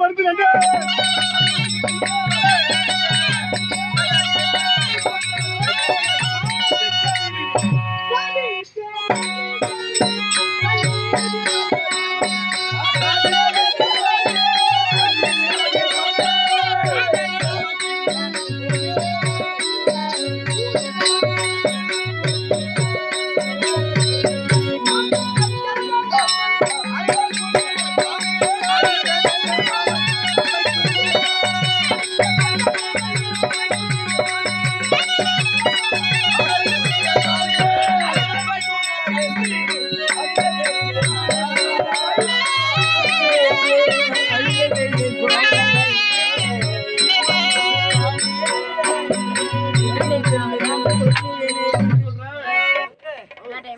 పడుతుందండి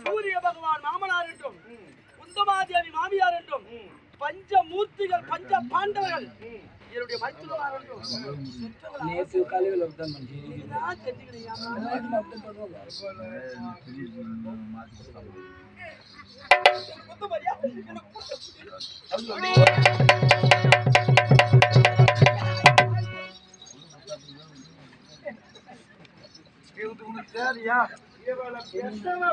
சூரிய பகவான் மாமனார் என்றும் குந்தமாதேவி மாமியார் என்றும் பஞ்ச பாண்டவர்கள். என்னுடைய என்றும். இது உனக்கு சரியா வர ஏன்டா வர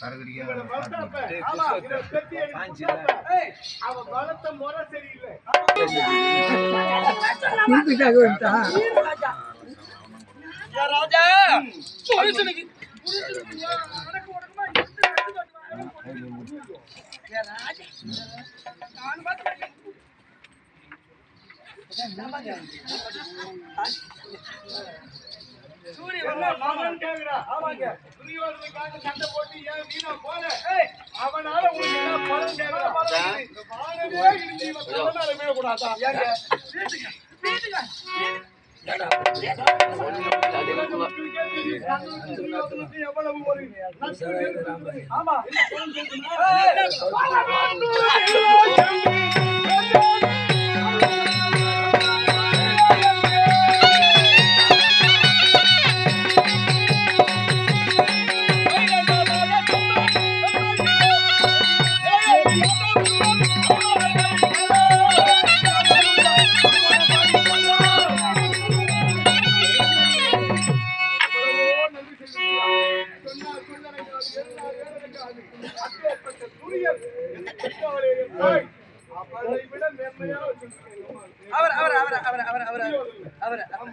தரகடியா அவன் பலத்த முறை சரியில்லை. ராஜா புருஷனுக்கு சூரிய ஆமாங்க. துரியோதனுக்காக சண்டை போட்டு ஏன் வீணா போல அவனால உங்களுக்கு என்ன பலன் கேக்குறா இந்த வீட்டுங்க வீட்டுங்க எவ்வளவு ஒரு நஷ்டம் இருக்கு. ஆமா அவர் அவர் அவர் அவர் அவர் அவர் அவர் அவர்